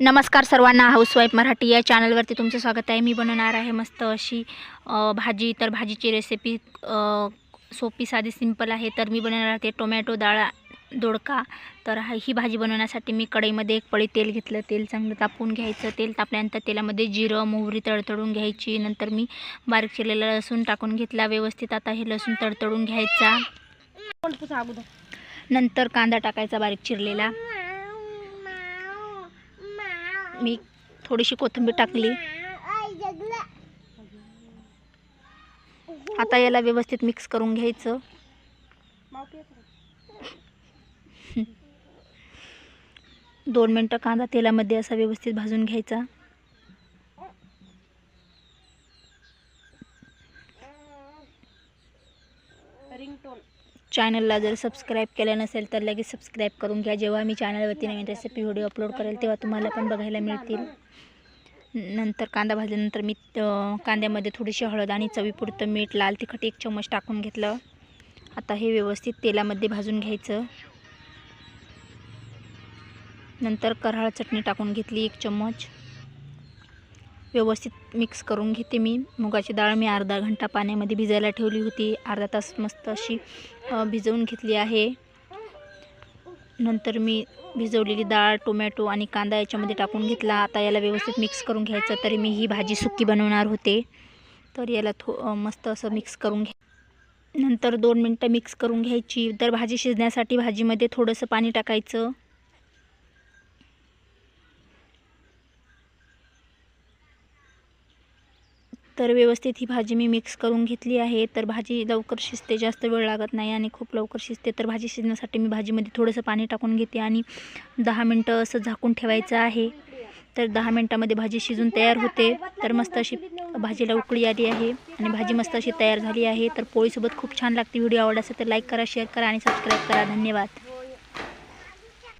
नमस्कार सर्वांना हाऊसवाईफ मराठी या चॅनलवरती तुमचं स्वागत आहे. मी बनवणार आहे मस्त अशी भाजी. तर भाजीची रेसिपी सोपी साधी सिंपल आहे. तर मी बनवणार आहे टोमॅटो डाळ दोडका. तर हा- भाजी बनवण्यासाठी मी कढईमध्ये एक पळी तेल घेतलं. तेल चांगलं तापवून घ्यायचं. तेल तापल्यानंतर तेलामध्ये जिरं मोहरी तडतडून घ्यायची. नंतर मी बारीक चिरलेला लसूण टाकून घेतला. व्यवस्थित आता हे लसूण तडतडून घ्यायचा. नंतर कांदा टाकायचा बारीक चिरलेला. मी थोडीशी कोथिंबीर टाकली. आता याला व्यवस्थित मिक्स करून घ्यायचं. दोन मिनटं कांदा तेलामध्ये असा व्यवस्थित भाजून घ्यायचा. रिंगटोन चॅनलला जर सबस्क्राईब केलं नसेल तर लगेच सबस्क्राईब करून घ्या. जेव्हा मी चॅनलवरती नवीन रेसिपी व्हिडिओ अपलोड करेल तेव्हा तुम्हाला पण बघायला मिळतील. नंतर कांदा भाजल्यानंतर मी कांद्यामध्ये थोडीशी हळद आणि चवीपुरतं मीठ लाल तिखट एक चम्मच टाकून घेतलं. आता हे व्यवस्थित तेलामध्ये भाजून घ्यायचं. नंतर करहाळ चटणी टाकून घेतली एक चम्मच. व्यवस्थित मिक्स करून घेते मी. मुगाची डाळ मी अर्धा घंटा पाण्यामध्ये भिजायला ठेवली होती. अर्धा तास मस्त अशी भिजवून घेतली आहे. नंतर मी भिजवलेली डाळ टोमॅटो आणि कांदा याच्यामध्ये टाकून घेतला. आता याला व्यवस्थित मिक्स करून घ्यायचं तरी मी ही भाजी सुकी बनवणार होते. तर याला थो मस्त असं मिक्स करून घ्या. नंतर दोन मिनटं मिक्स करून घ्यायची. तर भाजी शिजण्यासाठी भाजीमध्ये थोडंसं पाणी टाकायचं. तर व्यवस्थित ही भाजी मी मिक्स करून घेतली आहे. तर भाजी लवकर शिजते जास्त वेळ लागत नाही आणि खूप लवकर शिजते. तर भाजी शिजण्यासाठी मी भाजीमध्ये थोडंसं पाणी टाकून घेते आणि दहा मिनटं असं झाकून ठेवायचं आहे. तर दहा मिनटामध्ये भाजी शिजून तयार होते. तर मस्त अशी भाजीला उकळी आली आहे आणि भाजी मस्त अशी तयार झाली आहे. तर पोळीसोबत खूप छान लागते. व्हिडिओ आवडला असेल तर लाईक करा शेअर करा आणि सबस्क्राईब करा. धन्यवाद.